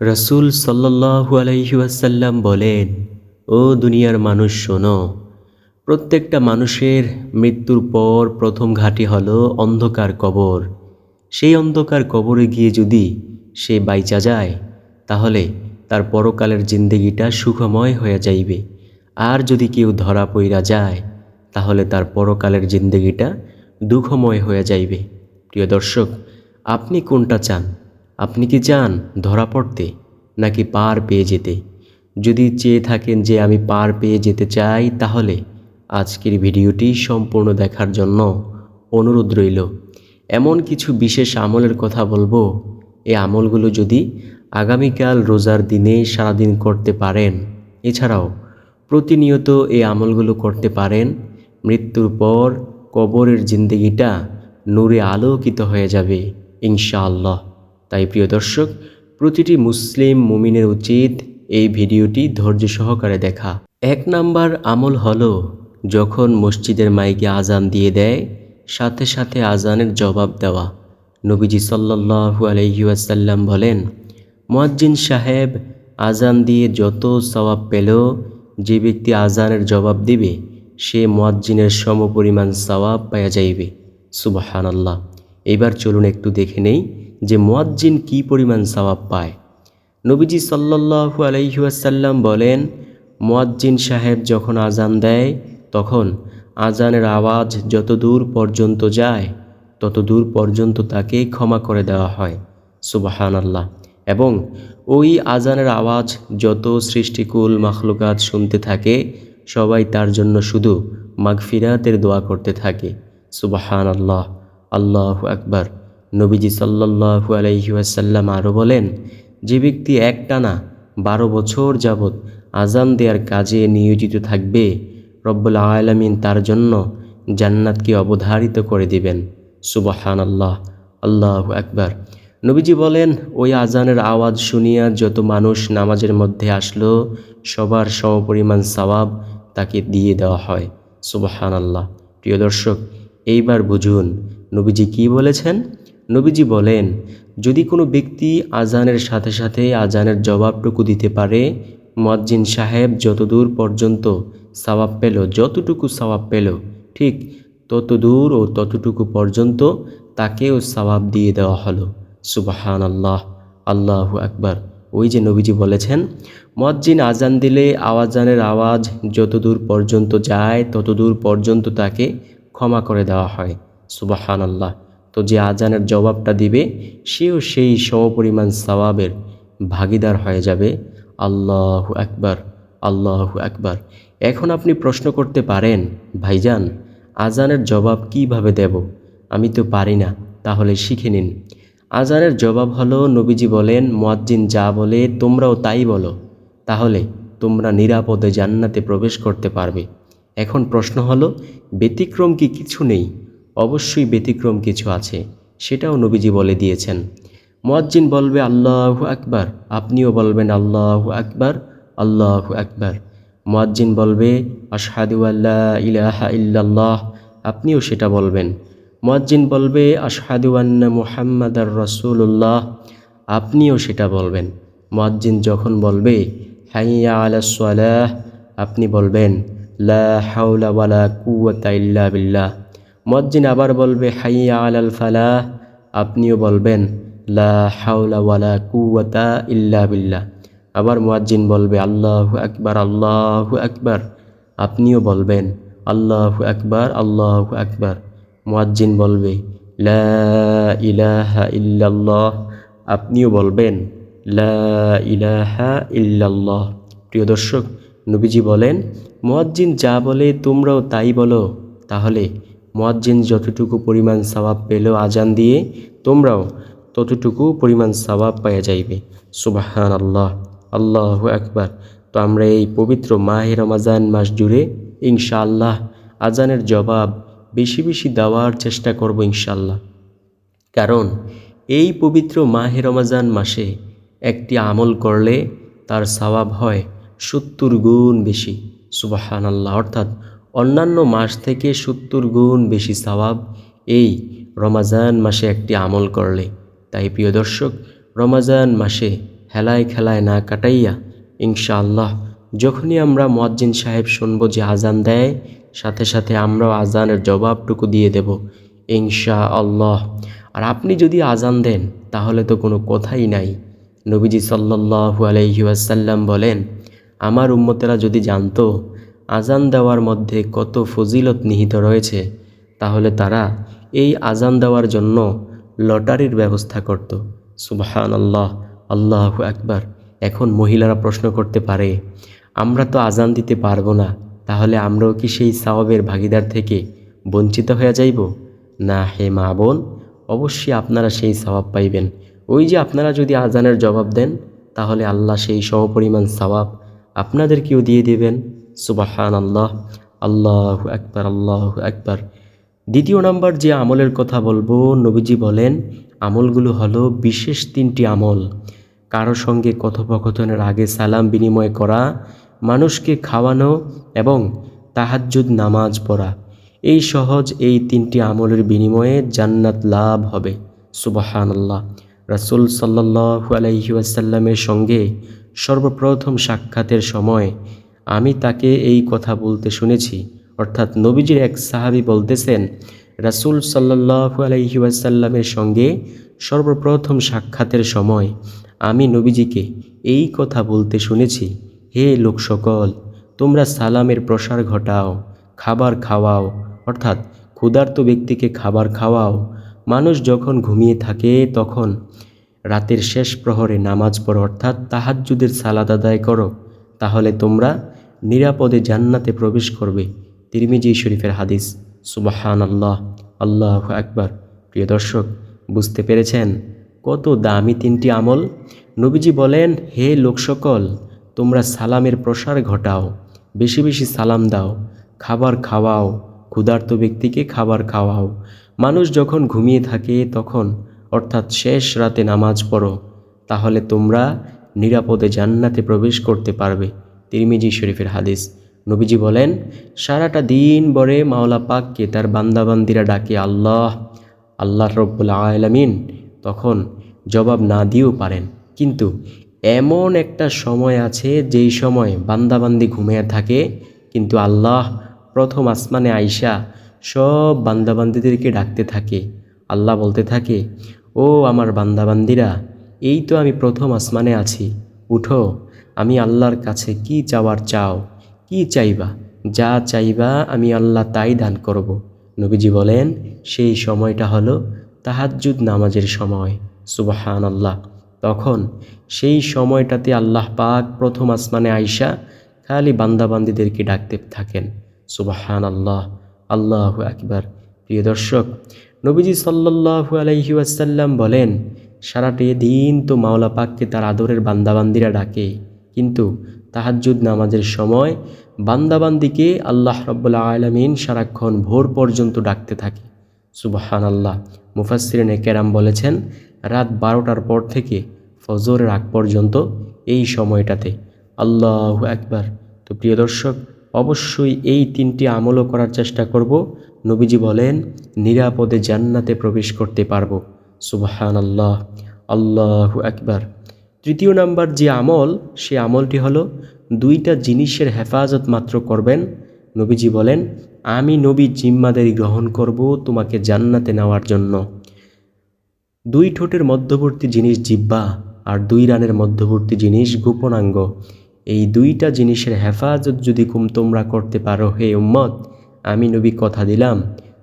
রসুল সাল্লাহু আলহিউসাল্লাম বলেন, ও দুনিয়ার মানুষ, শোনো। প্রত্যেকটা মানুষের মৃত্যুর পর প্রথম ঘাটি হলো অন্ধকার কবর। সেই অন্ধকার কবরে গিয়ে যদি সে বাইচা যায়, তাহলে তার পরকালের জিন্দেগিটা সুখময় হয়ে যাইবে। আর যদি কেউ ধরা পইরা যায়, তাহলে তার পরকালের জিন্দেগিটা দুঃখময় হয়ে যাইবে। প্রিয় দর্শক, আপনি কোনটা চান? আপনি কি চান ধরা পড়তে, নাকি পার পেয়ে যেতে? যদি চেয়ে থাকেন যে আমি পার পেয়ে যেতে চাই, তাহলে আজকের ভিডিওটি সম্পূর্ণ দেখার জন্য অনুরোধ রইল। এমন কিছু বিশেষ আমলের কথা বলব। এই আমলগুলো যদি আগামীকাল রোজার দিনে সারাদিন করতে পারেন, এছাড়াও প্রতিনিয়ত এই আমলগুলো করতে পারেন, মৃত্যুর পর কবরের জিন্দগিটা নূরে আলোকিত হয়ে যাবে, ইনশাআল্লাহ। তাই প্রিয় দর্শক, প্রতিটি মুসলিম মুমিনের উচিত এই ভিডিওটি ধৈর্য সহকারে দেখা। এক নাম্বার আমল হলো, যখন মসজিদের মাইকে আজান দিয়ে দেয়, সাথে সাথে আজানের জবাব দেওয়া। নবীজি সাল্লাহু আলহিউসাল্লাম বলেন, মুয়াজ্জিন সাহেব আজান দিয়ে যত সওয়াব পেল, যে ব্যক্তি আজানের জবাব দিবে, সে মুয়াজ্জিনের সমপরিমাণ সওয়াব পাওয়া যাইবে। সুবাহান আল্লাহ এবার চলুন একটু দেখে নেই যে মুয়াজ্জিন কি পরিমাণ সওয়াব পায়। নবীজি সাল্লাহু আলহিউসাল্লাম বলেন, মুয়াজ্জিন সাহেব যখন আজান দেয়, তখন আজানের আওয়াজ যত দূর পর্যন্ত যায় তত দূর পর্যন্ত তাকে ক্ষমা করে দেওয়া হয়। সুবাহান আল্লাহ এবং ওই আজানের আওয়াজ যত সৃষ্টিকুল মাখলুকাত শুনতে থাকে, সবাই তার জন্য শুধু মাগফিরাতের দোয়া করতে থাকে। সুবাহান আল্লাহ আল্লাহ আকবার। নবীজি সাল্লাহু আলহিউসাল্লাম আরও বলেন, যে ব্যক্তি একটানা বারো বছর যাবৎ আজান দেওয়ার কাজে নিয়োজিত থাকবে, রব্বুল আলমিন তার জন্য জান্নাতকে অবধারিত করে দিবেন। সুবাহান আল্লাহ আল্লাহ একবার নবীজি বলেন, ওই আজানের আওয়াজ শুনিয়া যত মানুষ নামাজের মধ্যে আসলো, সবার সমপরিমাণ সওয়াব তাকে দিয়ে দেওয়া হয়। সুবাহান আল্লাহ প্রিয় দর্শক, এইবার বুঝুন, নবীজি কি বলেছেন? নবীজি বলেন, যদি কোনো ব্যক্তি আজানের সাথে সাথে আজানের জবাবটুকু দিতে পারে মজ্জিন সাহেব যতদূর পর্যন্ত সওয়াব পেল, যতটুকু সওয়াব পেল, ঠিক ততদূর ও ততটুকু পর্যন্ত তাকেও সওয়াব দিয়ে দেওয়া হলো। সুবাহান আল্লাহ আল্লাহ আকবার। ওই যে নবীজি বলেছেন মজ্জিন আজান দিলে আওয়াজানের আওয়াজ যতদূর পর্যন্ত যায়, ততদূর পর্যন্ত তাকে ক্ষমা করে দেওয়া হয়। সুবাহান আল্লাহ তো যে আজানের জবাবটা দিবে, সেও সেই সমপরিমাণ সওয়াবের ভাগিদার হয়ে যাবে। আল্লাহ আকবার আল্লাহ আকবার। এখন আপনি প্রশ্ন করতে পারেন, ভাইজান, আজানের জবাব কীভাবে দেব? আমি তো পারি না, তাহলে শিখে নিন। আজানের জবাব হলো, নবীজি বলেন, মোয়াজ্জিন যা বলে তোমরাও তাই বলো। তাহলে তোমরা নিরাপদে জান্নাতে প্রবেশ করতে পারবে। এখন প্রশ্ন হলো, ব্যতিক্রম কি কিছু নেই? অবশ্যই ব্যতিক্রম কিছু আছে, সেটাও নবীজি বলে দিয়েছেন। মোয়াজ্জিন বলবে, আল্লাহ আকবার। আপনিও বলবেন, আল্লাহ আকবার আল্লাহ আকবার। মোয়াজ্জিন বলবে, আশহাদু আল্লাহ ইলাহা ইল্লাল্লাহ। আপনিও সেটা বলবেন। মোয়াজ্জিন বলবে, আশহাদু আন্না মুহাম্মাদ আর রসুল্লাহ আপনিও সেটা বলবেন। মোয়াজ্জিন যখন বলবে, হাইয়া আলা সালাহ, আপনি বলবেন, লা হাওলা ওয়ালা কুওয়াতা ইল্লা বিল্লাহ। মোয়াজ্জিন আবার বলবে, হাইয়া আলাল ফালাহ আপনিও বলবেন, লা হাওলা ওয়ালা কুওয়াতা ইল্লা বিল্লাহ আবার মুয়াজ্জিন বলবে, আল্লাহু আকবার আল্লাহু আকবার আপনিও বলবেন, আল্লাহু আকবার আল্লাহু আকবার মুয়াজ্জিন বলবে, লা ইলাহা ইল্লাল্লাহ আপনিও বলবেন, লা ইলাহা ইল্লাল্লাহ প্রিয় দর্শক, নবীজি বলেন, মুয়াজ্জিন যা বলে তোমরাও তাই বলো, তাহলে মুয়াজ্জিন যতটুকু পরিমাণ সওয়াব পেল আজান দিয়ে, তোমরাও ততটুকু পরিমাণ সওয়াব পাওয়া যাইবে। সুবাহান আল্লাহ আল্লাহ একবার তো আমরা এই পবিত্র মাহে রমাজান মাস জুড়ে ইনশাআল্লাহ আজানের জবাব বেশি বেশি দেওয়ার চেষ্টা করব ইনশাল্লাহ কারণ এই পবিত্র মাহে রমাজান মাসে একটি আমল করলে তার সওয়াব হয় সত্তর গুণ বেশি। সুবাহান আল্লাহ অর্থাৎ অন্যান্য মাস থেকে সত্তর গুণ বেশি সওয়াব এই রমাজান মাসে একটি আমল করলে। তাই প্রিয় দর্শক, রমাজান মাসে হেলায় খেলায় না কাটাইয়া ইনশাআল্লাহ যখনই আমরা মুয়াজ্জিন সাহেব শুনব যে আজান দেয়, সাথে সাথে আমরাও আজানের জবাবটুকু দিয়ে দেব ইনশা আল্লাহ আর আপনি যদি আজান দেন, তাহলে তো কোনো কথাই নাই। নবীজি সাল্লাল্লাহু আলাইহি ওয়াসাল্লাম বলেন, আমার উম্মতেরা যদি জানতো আজান দেওয়ার মধ্যে কত ফজিলত নিহিত রয়েছে, তাহলে তারা এই আজান দেওয়ার জন্য লটারির ব্যবস্থা করত। সুবহান আল্লাহ আল্লাহ একবার এখন মহিলারা প্রশ্ন করতে পারে, আমরা তো আজান দিতে পারব না, তাহলে আমরাও কি সেই সাওয়াবের ভাগিদার থেকে বঞ্চিত হয়ে যাইব? না হে মা বোন, অবশ্যই আপনারা সেই সওয়াব পাইবেন। ওই যে আপনারা যদি আজানের জবাব দেন, তাহলে আল্লাহ সেই সমপরিমাণ সওয়াব আপনাদেরকেও দিয়ে দেবেন। সুবাহান আল্লাহ আল্লাহ একবার আল্লাহ একবার দ্বিতীয় নাম্বার যে আমলের কথা বলব, নবীজি বলেন, আমলগুলো হলো বিশেষ তিনটি আমল। কারও সঙ্গে কথোপকথনের আগে সালাম বিনিময় করা, মানুষকে খাওয়ানো এবং তাহাজ্জুদ নামাজ পড়া। এই সহজ এই তিনটি আমলের বিনিময়ে জান্নাত লাভ হবে। সুবাহান আল্লাহ রাসুল সাল্লাহু আলাইহি ওয়াসাল্লামের সঙ্গে সর্বপ্রথম সাক্ষাতের সময় আমি তাকে এই কথা বলতে শুনেছি। অর্থাৎ নবীজির এক সাহাবি বলতেছেন, রাসুল সাল্লাহু আলাইহি ওয়াসাল্লামের সঙ্গে সর্বপ্রথম সাক্ষাতের সময় আমি নবীজিকে এই কথা বলতে শুনেছি, হে লোক সকল তোমরা সালামের প্রসার ঘটাও, খাবার খাওয়াও, অর্থাৎ ক্ষুধার্ত ব্যক্তিকে খাবার খাওয়াও। মানুষ যখন ঘুমিয়ে থাকে, তখন রাতের শেষ প্রহরে নামাজ পড়ো, অর্থাৎ তাহাজ্জুদের সালাদ আদায় করো। তাহলে তোমরা নিরাপদে জান্নাতে প্রবেশ করবে তিরমিজি শরীফের হাদিস। সুবাহান আল্লাহ আল্লাহ একবার প্রিয় দর্শক, বুঝতে পেরেছেন কত দামি তিনটি আমল? নবীজি বলেন, হে লোক সকল তোমরা সালামের প্রসার ঘটাও, বেশি বেশি সালাম দাও, খাবার খাওয়াও, ক্ষুধার্ত ব্যক্তিকে খাবার খাওয়াও। মানুষ যখন ঘুমিয়ে থাকে তখন, অর্থাৎ শেষ রাতে নামাজ পড়ো, তাহলে তোমরা নিরাপদে জান্নাতে প্রবেশ করতে পারবে। তিরমিজি শরীফের হাদিস। নবীজি বলেন, সারাটা দিন বরে মাওলা পাককে তার বান্দাবান্দিরা ডাকে, আল্লাহ আল্লাহ রব্বুল আলমিন। তখন জবাব না দিয়েও পারেন। কিন্তু এমন একটা সময় আছে যেই সময় বান্দাবান্দি ঘুমিয়ে থাকে, কিন্তু আল্লাহ প্রথম আসমানে আইসা সব বান্দাবান্দিদেরকে ডাকতে থাকে। আল্লাহ বলতে থাকে, ও আমার বান্দাবান্দিরা, এই তো আমি প্রথম আসমানে আছি। উঠো আমি আল্লাহর কাছে কি চাওয়ার চাও, কি চাইবা? যা চাইবা আমি আল্লাহ তাই দান করব। নবীজি বলেন, সেই সময়টা হলো তাহাজ্জুদ নামাজের সময়। সুবাহান আল্লাহ তখন সেই সময়টাতে আল্লাহ পাক প্রথম আসমানে আইসা খালি বান্দাবান্দিদেরকে ডাকতে থাকেন। সুবাহান আল্লাহ আল্লাহ একবার প্রিয় দর্শক, নবীজি সাল্লাহু আলাইহি ওয়াসাল্লাম বলেন, সারাটি দিন তো মাওলা পাককে তার আদরের বান্দাবান্দিরা ডাকে। কিন্তু তাহাজ্জুদ নামাজের সময় বান্দাবান্দিকে আল্লাহ রব্বুল্লা আলমিন সারাক্ষণ ভোর পর্যন্ত ডাকতে থাকে। সুবাহান আল্লাহ মুফাসরিন কেরাম বলেছেন, রাত বারোটার পর থেকে ফজরের আগ পর্যন্ত এই সময়টাতে। আল্লাহ একবার তো প্রিয় দর্শক, অবশ্যই এই তিনটি আমলও করার চেষ্টা করব। নবীজি বলেন, নিরাপদে জান্নাতে প্রবেশ করতে পারব। সুবাহান আল্লাহ আল্লাহ একবার তৃতীয় নাম্বার যে আমল, সে আমলটি হলো দুইটা জিনিসের হেফাজত মাত্র করবেন। নবীজি বলেন, আমি নবী জিম্মাদারি গ্রহণ করব তোমাকে জান্নাতে নেওয়ার জন্য। দুই ঠোঁটের মধ্যবর্তী জিনিস জিব্বা আর দুই রানের মধ্যবর্তী জিনিস গোপনাঙ্গ। এই দুইটা জিনিসের হেফাজত যদি কুম তোমরা করতে পারো, হে উম্মত, আমি নবী কথা দিলাম,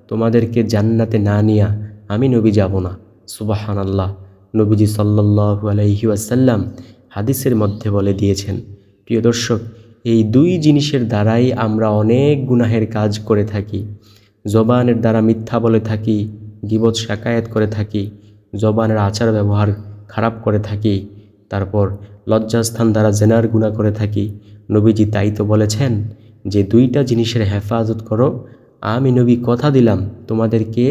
তোমাদেরকে জান্নাতে না নিয়া আমি নবী যাব না। সুবাহান আল্লাহ নবীজি সাল্লাহু আলাইহি আসাল্লাম হাদিসের মধ্যে বলে দিয়েছেন, প্রিয় দর্শক, এই দুই জিনিসের দ্বারাই আমরা অনেক গুনাহের কাজ করে থাকি। জবানের দ্বারা মিথ্যা বলে থাকি, গিবত শাকায়াত করে থাকি, জবানের আচার ব্যবহার খারাপ করে থাকি, তারপর লজ্জাস্থান দ্বারা জেনার গুণা করে থাকি। নবীজি তাই তো বলেছেন, যে দুইটা জিনিসের হেফাজত করো, আমি নবী কথা দিলাম, তোমাদেরকে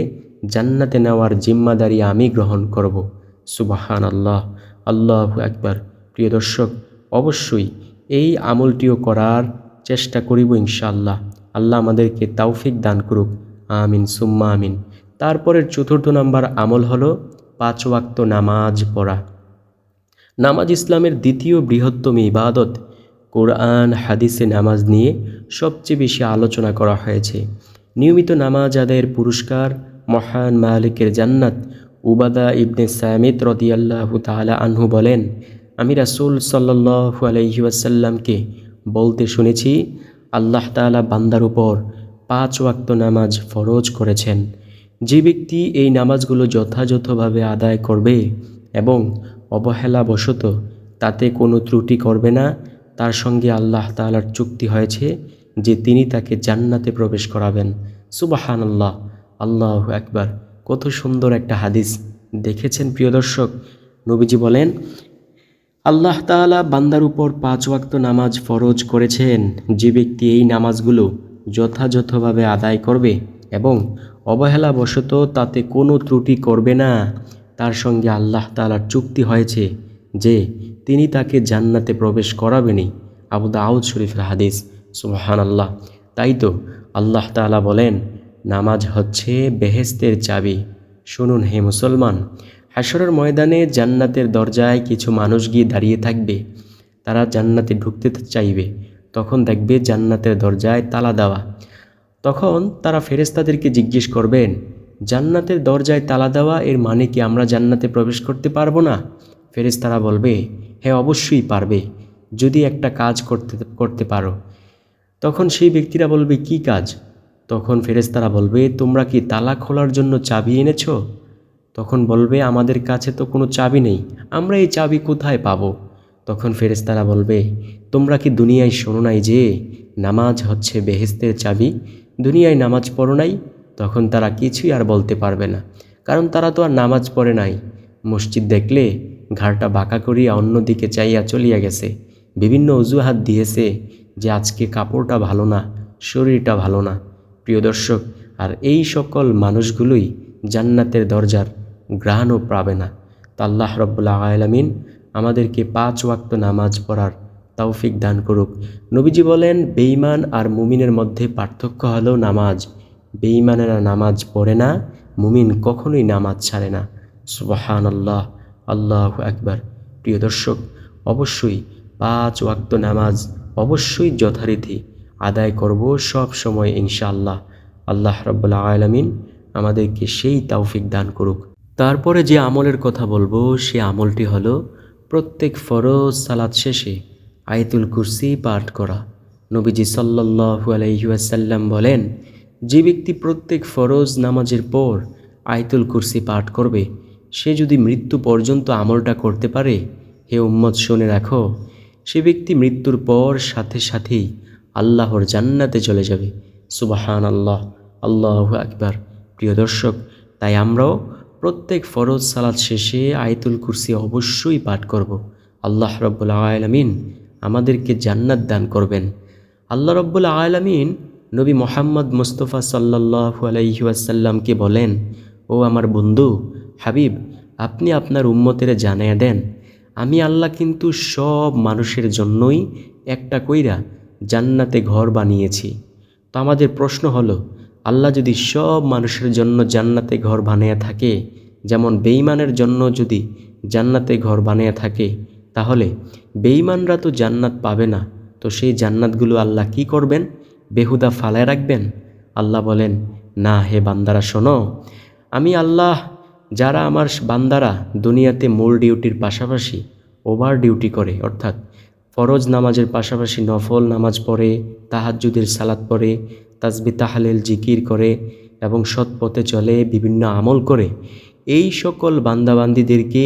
জান্নাতে নেওয়ার জিম্মাদারি আমি গ্রহণ করব। সুবাহান আল্লাহ আল্লাহ একবার প্রিয় দর্শক, অবশ্যই এই আমলটিও করার চেষ্টা করিব ইনশাআল্লাহ। আল্লাহ আমাদেরকে তাওফিক দান করুক। আমিন, সুম্মা আমিন। তারপরের চতুর্থ নাম্বার আমল হলো পাঁচ ওয়াক্ত নামাজ পড়া। নামাজ ইসলামের দ্বিতীয় বৃহত্তম ইবাদত কোরআন, হাদিসে নামাজ নিয়ে সবচেয়ে বেশি আলোচনা করা হয়েছে। নিয়মিত নামাজ আদায়ের পুরস্কার মহান মালিকের জান্নাত উবাদা ইবনে সামিত রদিয়াল্লাহু তাআলা আনহু বলেন, আমি রাসূল সাল্লাল্লাহু আলাইহি ওয়াসাল্লামকে বলতে শুনেছি, আল্লাহ তাআলা বান্দার উপর পাঁচ ওয়াক্ত নামাজ ফরজ করেছেন। যে ব্যক্তি এই নামাজগুলো যথাযথভাবে আদায় করবে এবং অবহেলাবশত তাতে কোনো ত্রুটি করবে না, তার সঙ্গে আল্লাহ তাআলার চুক্তি হয়েছে যে তিনি তাকে জান্নাতে প্রবেশ করাবেন। সুবাহান আল্লাহ আল্লাহ একবার কত সুন্দর একটা হাদিস দেখেছেন প্রিয় দর্শক। নবীজি বলেন, আল্লাহ তাআলা বান্দার উপর পাঁচ ওয়াক্ত নামাজ ফরজ করেছেন। যে ব্যক্তি এই নামাজগুলো যথাযথভাবে আদায় করবে এবং অবহেলাবশত তাতে কোনো ত্রুটি করবে না, তার সঙ্গে আল্লাহ তাআলার চুক্তি হয়েছে যে তিনি তাকে জান্নাতে প্রবেশ করাবেনই। আবু দাউদ শরীফের হাদিস সুবহান আল্লাহ তাই তো আল্লাহ তাআলা বলেন নামাজ হচ্ছে বেহেস্তের চাবি। শুনুন হে মুসলমান হাসরের ময়দানে জান্নাতের দরজায় কিছু মানুষ গিয়ে দাঁড়িয়ে থাকবে। তারা জান্নাতে ঢুকতে চাইবে। তখন দেখবে জান্নাতের দরজায় তালা দেওয়া। তখন তারা ফেরেস্তাদেরকে জিজ্ঞেস করবেন, জান্নাতের দরজায় তালা দেওয়া এর মানে কি আমরা জান্নাতে প্রবেশ করতে পারব না? ফেরেস্তারা বলবে হ্যাঁ অবশ্যই পারবে, যদি একটা কাজ করতে করতে পারো। তখন সেই ব্যক্তিরা বলবে, কি কাজ? তখন ফেরেস্তারা বলবে, তোমরা কি তালা খোলার জন্য চাবি এনেছো? তখন বলবে, আমাদের কাছে তো কোনো চাবি নেই, আমরা এই চাবি কোথায় পাবো? তখন ফেরেস্তারা বলবে, তোমরা কি দুনিয়ায় শোনো নাই যে নামাজ হচ্ছে বেহেস্তের চাবি? দুনিয়ায় নামাজ পড়ো নাই? তখন তারা কিছুই আর বলতে পারবে না, কারণ তারা তো আর নামাজ পড়ে নাই। মসজিদ দেখলে ঘাড়টা বাঁকা করিয়া অন্যদিকে চাইয়া চলিয়া গেছে। বিভিন্ন অজুহাত দিয়েছে যে, আজকে কাপড়টা ভালো না, শরীরটা ভালো না। প্রিয় দর্শক, আর এই সকল মানুষগুলোই জান্নাতের দরজার গ্রহণও পাবে না। তা আল্লাহ রব্বুল্লাহ আলমিন আমাদেরকে পাঁচ ওয়াক্ত নামাজ পড়ার তৌফিক দান করুক। নবীজি বলেন, বেঈমান আর মুমিনের মধ্যে পার্থক্য হলো নামাজ। বেঈমানেরা নামাজ পড়ে না, মুমিন কখনোই নামাজ ছাড়ে না। সুবাহান আল্লাহ আল্লাহ একবার প্রিয় দর্শক, অবশ্যই পাঁচ ওয়াক্ত নামাজ অবশ্যই যথারীতি আদায় করব সব সময় ইনশাআল্লাহ। আল্লাহ রব্বুল্লাহ আলমিন আমাদেরকে সেই তাওফিক দান করুক। তারপরে যে আমলের কথা বলব, সে আমলটি হলো প্রত্যেক ফরজ সালাদ শেষে আয়তুল কুরসি পাঠ করা। নবীজি সাল্লাহু আলাইসাল্লাম বলেন, যে ব্যক্তি প্রত্যেক ফরজ নামাজের পর আয়তুল কুরসি পাঠ করবে, সে যদি মৃত্যু পর্যন্ত আমলটা করতে পারে, হে উম্মত, শুনে রাখো, সে ব্যক্তি মৃত্যুর পর সাথে সাথেই আল্লাহর জান্নাতে চলে যাবে। সুবাহান আল্লাহ আল্লাহ আকবার। প্রিয় দর্শক, তাই আমরাও প্রত্যেক ফরজ সালাদ শেষে আয়তুল কুরসি অবশ্যই পাঠ করব। আল্লাহ রব্বুল আলমিন আমাদেরকে জান্নাত দান করবেন। আল্লাহ রব্বুল আলমিন নবী মোহাম্মদ মুস্তফা সাল্লাহ আলাইসাল্লামকে বলেন, ও আমার বন্ধু, হাবিব, আপনি আপনার উম্মতের জানিয়ে দেন। আমি আল্লাহ কিন্তু সব মানুষের জন্যই একটা কইরা জান্নাতে ঘর বানিয়েছি। তো আমাদের প্রশ্ন হলো, আল্লাহ যদি সব মানুষের জন্য জান্নাতে ঘর বানিয়ে থাকে, যেমন বেইমানের জন্য যদি জান্নাতে ঘর বানিয়ে থাকে, তাহলে বেইমানরা তো জান্নাত পাবে না। তো সেই জান্নাতগুলো আল্লাহ কি করবেন? বেহুদা ফালায় রাখবেন। আল্লাহ বলেন, না হে বান্দারা, শোনো, আমি আল্লাহ, যারা আমার বান্দারা দুনিয়াতে মূল ডিউটির পাশাপাশি ওভার ডিউটি করে, অর্থাৎ ফরজ নামাজের পাশাপাশি নফল নামাজ পড়ে তাহাজুদের সালাত পড়ে তাজবি তাহালেল জিকির করে এবং সৎ পথে চলে, বিভিন্ন আমল করে, এই সকল বান্দাবান্দিদেরকে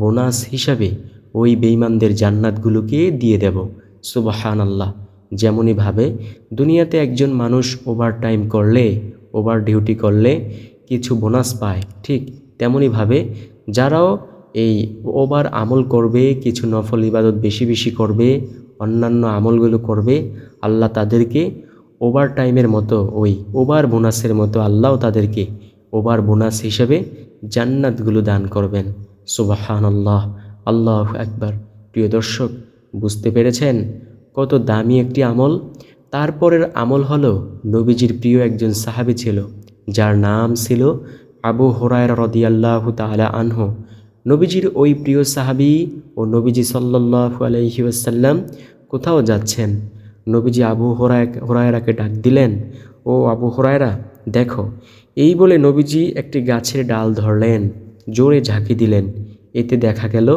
বোনাস হিসাবে ওই বেইমানদের জান্নাতগুলোকে দিয়ে দেব। সুবাহান আল্লাহ যেমনইভাবে দুনিয়াতে একজন মানুষ ওভার টাইম করলে ওভার ডিউটি করলে কিছু বোনাস পায়, ঠিক তেমনইভাবে যারাও এই ওবার আমল করবে, কিছু নফল ইবাদত বেশি বেশি করবে, অন্যান্য আমলগুলো করবে, আল্লাহ তাদেরকে ওভার টাইমের মতো, ওই ওভার বোনাসের মতো আল্লাহ তাদেরকে ওভার বোনাস হিসেবে জান্নাতগুলো দান করবেন। সুবাহান আল্লাহ আল্লাহ একবার প্রিয় দর্শক, বুঝতে পেরেছেন কত দামি একটি আমল? তারপরের আমল হলো, নবীজির প্রিয় একজন সাহাবি ছিল, যার নাম ছিল আবু হরায় রদিয়াল্লাহু তালা আনহু। নবীজির ওই প্রিয় সাহাবি ও নবীজি সাল্লাহ আলহি ওয়াসাল্লাম কোথাও যাচ্ছেন? নবীজি আবু হরায় হরায়রাকে ডাক দিলেন, ও আবু হরায়রা, দেখো, এই বলে নবীজি একটি গাছের ডাল ধরলেন, জোরে ঝাঁকি দিলেন। এতে দেখা গেল,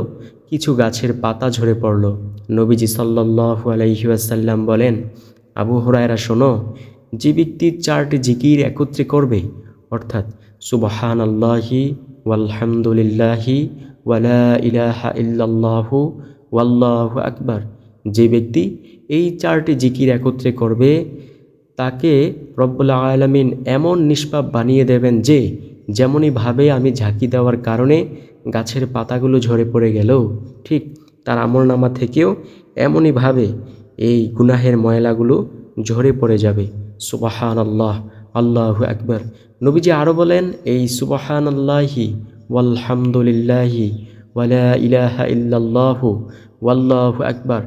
কিছু গাছের পাতা ঝরে পড়ল। নবীজি সাল্লাহ আলাইসাল্লাম বলেন, আবু হরায়রা, শোনো, যে ব্যক্তি চারটি জিকির একত্রে করবে, অর্থাৎ সুবাহান আল্লাহি ওয়ালহামদুলিল্লাহি ওয়ালা ইলাহা ইল্লাল্লাহু ওয়াল্লাহু আকবার। যে ব্যক্তি এই চারটি জিকির একত্রে করবে, তাকে রব্বুল আলমিন এমন নিষ্পাপ বানিয়ে দেবেন যে যেমনইভাবে আমি ঝাঁকি দেওয়ার কারণে গাছের পাতাগুলো ঝরে পড়ে গেল ঠিক তার আমলনামা থেকেও এমনইভাবে এই গুনাহের ময়লাগুলো ঝরে পড়ে যাবে। সুবাহান আল্লাহ আল্লাহ আকবর। নবীজি আরও বলেন, এই সুবাহান আল্লাহি ওয়ালহামদুলিল্লাহি ওয়ালা ইলাহা ইল্লাল্লাহু, ওয়াল্লাহু আকবার।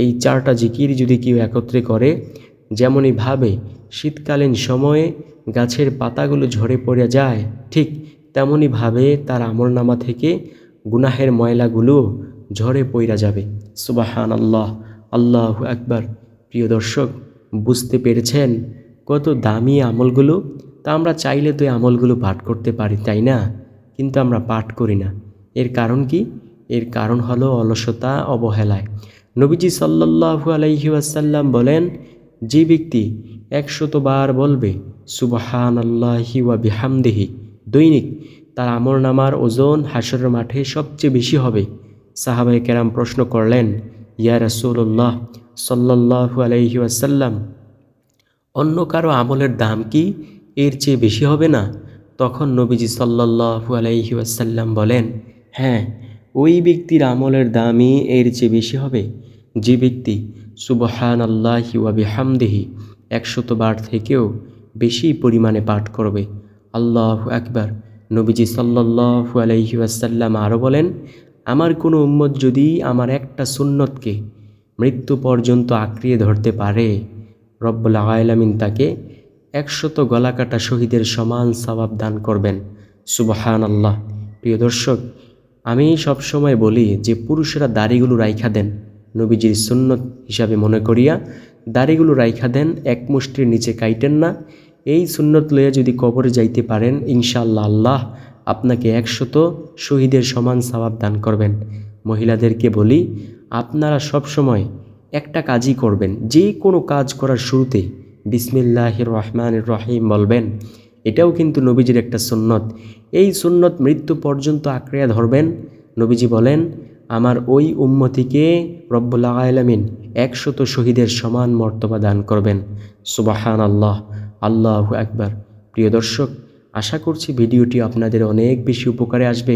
এই চারটা জিকির যদি কেউ একত্রে করে যেমনইভাবে শীতকালীন সময়ে গাছের পাতাগুলো ঝরে পড়ে যায়, ঠিক তেমনইভাবে তার আমলনামা থেকে গুনাহের ময়লাগুলো ঝরে পইরা যাবে। সুবাহান আল্লাহ আল্লাহ আকবার। প্রিয় দর্শক, বুঝতে পেরেছেন কত দামি আমলগুলো? তা আমরা চাইলে তো এই আমলগুলো পাঠ করতে পারি, তাই না? কিন্তু আমরা পাঠ করি না। এর কারণ কি? এর কারণ হলো অলসতা, অবহেলায়। নবীজি সাল্লাহু আলাইহি আসাল্লাম বলেন, যে ব্যক্তি একশতবার বলবে সুবাহান আল্লাহি ওয়া বিহামদেহি, দৈনিক তার আমর নামার ওজন হাসরের মাঠে সবচেয়ে বেশি হবে। সাহাবাই কেরাম প্রশ্ন করলেন, ইয়া রাসুল্লাহ সাল্লাহু আলাইহি আসাল্লাম অন্য কারও আমলের দাম কি? এর চেয়ে বেশি হবে না? তখন নবীজি সাল্লাহু আলাইহি আসাল্লাম বলেন হ্যাঁ ওই ব্যক্তির আমলের দামই এর চেয়ে বেশি হবে। যে ব্যক্তি সুবহান আল্লাহি একশত বার থেকেও বেশি পরিমাণে পাঠ করবে। আল্লাহ একবার নবীজি সাল্লাহু আলাইহি আসাল্লাম আরও বলেন, আমার কোনো উম্মত যদি আমার একটা সুন্নতকে মৃত্যু পর্যন্ত আঁকড়িয়ে ধরতে পারে, রব্বুল আলামিন তাকে একশত গলাকাটা শহীদের সমান সবাব দান করবেন। সুবহান আল্লাহ প্রিয় দর্শক, আমি সবসময় বলি যে পুরুষেরা দাড়িগুলো রাইখা দেন, নবীজির সুন্নত হিসাবে মনে করিয়া দাড়িগুলো রাইখা দেন, এক মুষ্টির নিচে কাইটেন না। এই সুন্নত লইয়া যদি কবরে যাইতে পারেন ইনশাল্লাহ আল্লাহ আপনাকে একশত শহীদের সমান সবাব দান করবেন। মহিলাদেরকে বলি, আপনারা সবসময় একটা কাজই করবেন যে কোনো কাজ করার শুরুতে বিসমিল্লাহ রহমান রহিম বলবেন। এটাও কিন্তু নবীজির একটা সুন্নত। এই সুন্নত মৃত্যু পর্যন্ত আঁকড়িয়া ধরবেন। নবীজি বলেন, আমার ওই উম্মতিকে রব্বুল্লাহ আলমিন একশত শহীদের সমান মর্তবা দান করবেন। সুবাহান আল্লাহ আল্লাহ একবার প্রিয় দর্শক, আশা করছি ভিডিওটি আপনাদের অনেক বেশি উপকারে আসবে।